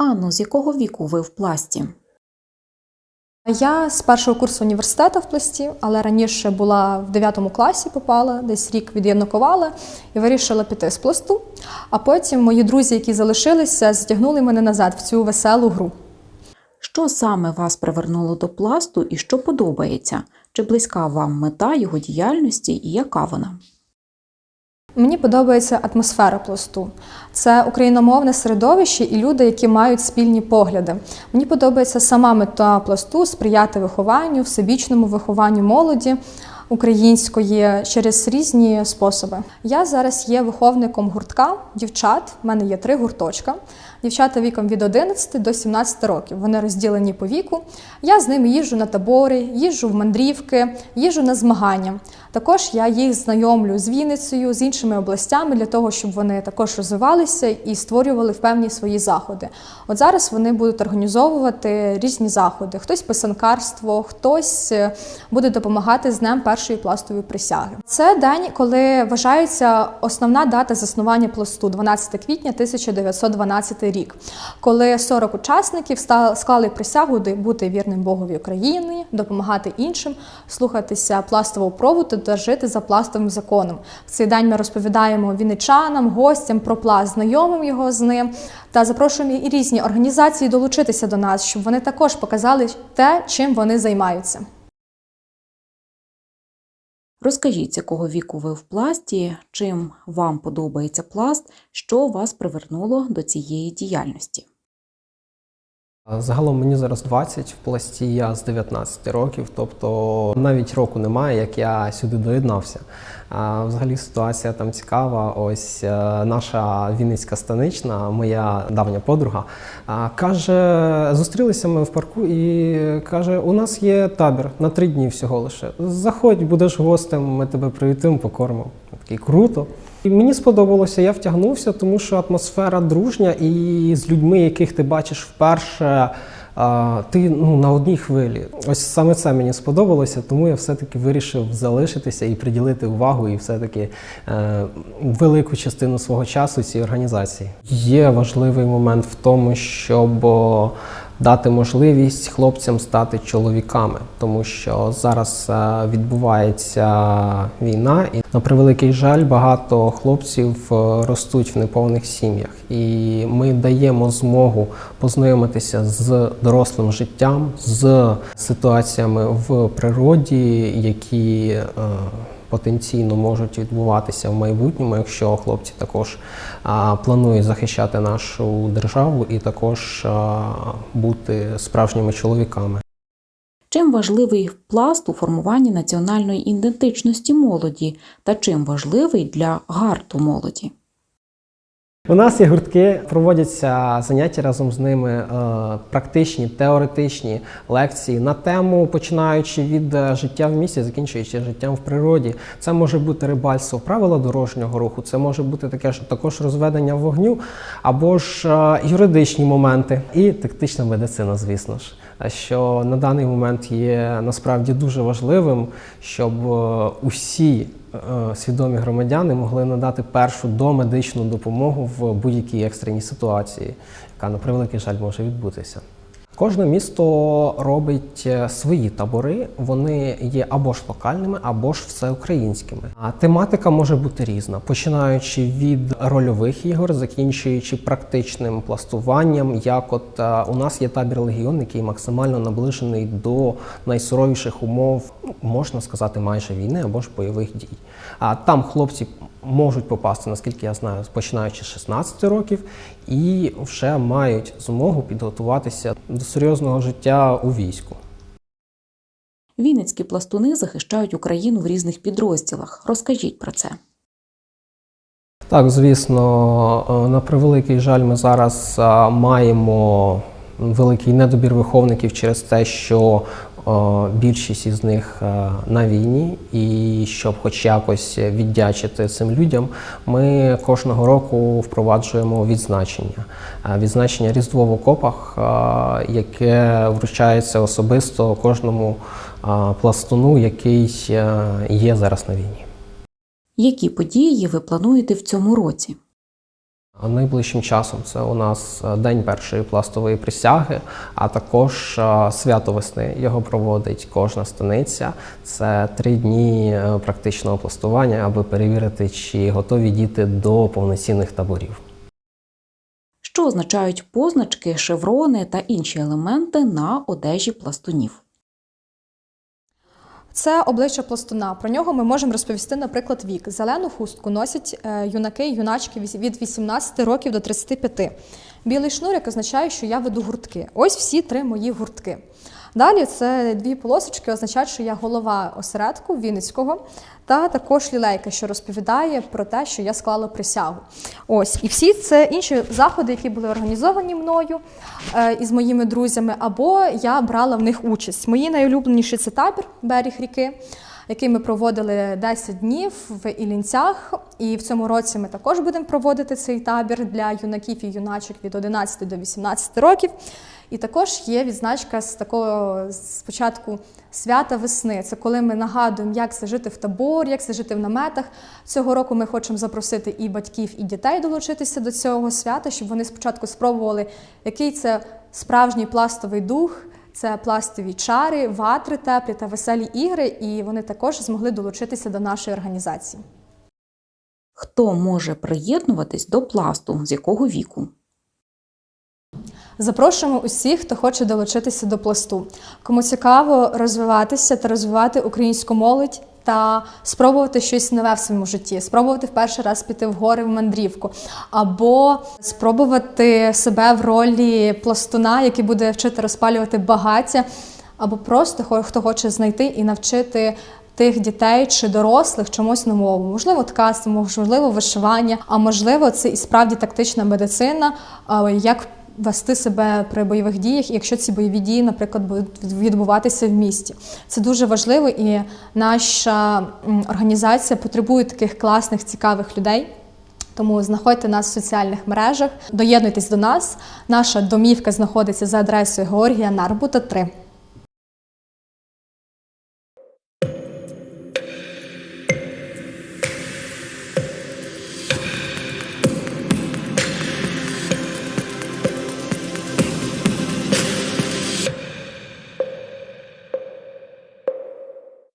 Анно, з якого віку ви в пласті? Я з першого курсу університету в пласті, але раніше була в 9 класі, попала, десь рік від'єднакувала і вирішила піти з пласту. А потім мої друзі, які залишилися, затягнули мене назад в цю веселу гру. Що саме вас привернуло до пласту і що подобається? Чи близька вам мета його діяльності і яка вона? Мені подобається атмосфера пласту. Це україномовне середовище і люди, які мають спільні погляди. Мені подобається сама мета пласту сприяти вихованню, всебічному вихованню молоді української через різні способи. Я зараз є виховником гуртка дівчат. У мене є три гурточка. Дівчата віком від 11 до 17 років. Вони розділені по віку. Я з ними їжджу на табори, їжджу в мандрівки, їжджу на змагання. Також я їх знайомлю з Вінницею, з іншими областями для того, щоб вони також розвивалися і створювали певні свої заходи. От зараз вони будуть організовувати різні заходи. Хтось писанкарство, хтось е, буде допомагати з днем першої пластової присяги. Це день, коли вважається основна дата заснування пласту 12 квітня 1912 рік, коли 40 учасників склали присягу бути вірним Богові України, допомагати іншим, слухатися пластового проводу та за пластовим законом. В цей день ми розповідаємо вінничанам, гостям про пласт, знайомим його з ним та запрошуємо і різні організації долучитися до нас, щоб вони також показали те, чим вони займаються. Розкажіть, якого віку ви в пласті, чим вам подобається пласт, що вас привернуло до цієї діяльності? Загалом мені зараз 20, в пласті я з 19 років, тобто навіть року немає, як я сюди доєднався. А, взагалі ситуація там цікава. Ось е, наша Вінницька станична, моя давня подруга, каже: зустрілися ми в парку і каже: у нас є табір на три дні всього лише. Заходь, будеш гостем, ми тебе привітимо, покормимо. Такий круто. І мені сподобалося, я втягнувся, тому що атмосфера дружня, і з людьми, яких ти бачиш вперше, ти ну, на одній хвилі. Ось саме це мені сподобалося, тому я все-таки вирішив залишитися і приділити увагу, і все-таки е, велику частину свого часу цій організації. Є важливий момент в тому, щоб дати можливість хлопцям стати чоловіками, тому що зараз е, відбувається війна, і на превеликий жаль, багато хлопців е, ростуть в неповних сім'ях, і ми даємо змогу познайомитися з дорослим життям, з ситуаціями в природі, які е, потенційно можуть відбуватися в майбутньому, якщо хлопці також а, планують захищати нашу державу і також а, бути справжніми чоловіками. Чим важливий пласт у формуванні національної ідентичності молоді та чим важливий для гарту молоді? У нас є гуртки, проводяться заняття разом з ними, е, практичні, теоретичні лекції на тему, починаючи від е, життя в місті, закінчуючи життям в природі. Це може бути рибальство, правила дорожнього руху, це може бути таке ж також розведення вогню, або ж е, юридичні моменти і тактична медицина, звісно ж. Що на даний момент є насправді дуже важливим, щоб усі свідомі громадяни могли надати першу домедичну допомогу в будь-якій екстреній ситуації, яка на превеликий жаль може відбутися. Кожне місто робить е, свої табори, вони є або ж локальними, або ж всеукраїнськими. А тематика може бути різна, починаючи від рольових ігор, закінчуючи практичним пластуванням. Як от е, у нас є табір легіон, який максимально наближений до найсуровіших умов, можна сказати, майже війни або ж бойових дій. А там хлопці можуть попасти, наскільки я знаю, починаючи з 16 років, і вже мають змогу підготуватися до серйозного життя у війську. Вінницькі пластуни захищають Україну в різних підрозділах. Розкажіть про це. Так, звісно, е, на превеликий жаль, ми зараз е, маємо великий недобір виховників через те, що більшість із них е, на війні, і щоб хоч якось віддячити цим людям, ми кожного року впроваджуємо відзначення. Е, Відзначення Різдво в окопах, е, яке вручається особисто кожному пластуну, який є зараз на війні. Які події ви плануєте в цьому році? Найближчим часом це у нас е, день першої пластової присяги, а також е, свято весни. Його проводить кожна станиця. Це три дні е, практичного пластування, аби перевірити, чи готові діти до повноцінних таборів. Що означають позначки, шеврони та інші елементи на одежі пластунів? Це обличчя пластуна. Про нього ми можемо розповісти, наприклад, вік. Зелену хустку носять е, юнаки і юначки від 18 років до 35. Білий шнурик означає, що я веду гуртки. Ось всі три мої гуртки. Далі це дві полосочки означають, що я голова осередку Вінницького, та також лілейка, що розповідає про те, що я склала присягу. Ось і всі це інші заходи, які були організовані мною е, із моїми друзями, або я брала в них участь. Мої найулюбленіші це табір берег ріки. Який ми проводили 10 днів в Іллінцях, і в цьому році ми також будемо проводити цей табір для юнаків і юначок від 11 до 18 років. І також є відзначка з такого спочатку свята весни. Це коли ми нагадуємо, як це жити в таборі, як це жити в наметах. Цього року ми хочемо запросити і батьків, і дітей долучитися до цього свята, щоб вони спочатку спробували, який це справжній пластовий дух. Це пластові чари, ватри теплі та веселі ігри, і вони також змогли долучитися до нашої організації. Хто може приєднуватись до пласту, з якого віку? Запрошуємо усіх, хто хоче долучитися до пласту. Кому цікаво розвиватися та розвивати українську молодь та спробувати щось нове в своєму житті, спробувати в перший раз піти в гори в мандрівку, або спробувати себе в ролі пластуна, який буде вчити розпалювати багаття, або просто хто хоче знайти і навчити. Тих дітей чи дорослих чомусь новому, можливо, ткацтво, можливо, вишивання, а можливо, це і справді тактична медицина, як вести себе при бойових діях, якщо ці бойові дії, наприклад, будуть відбуватися в місті. Це дуже важливо, і наша організація потребує таких класних, цікавих людей. Тому знаходьте нас в соціальних мережах, доєднуйтесь до нас. Наша домівка знаходиться за адресою Георгія Нарбута 3.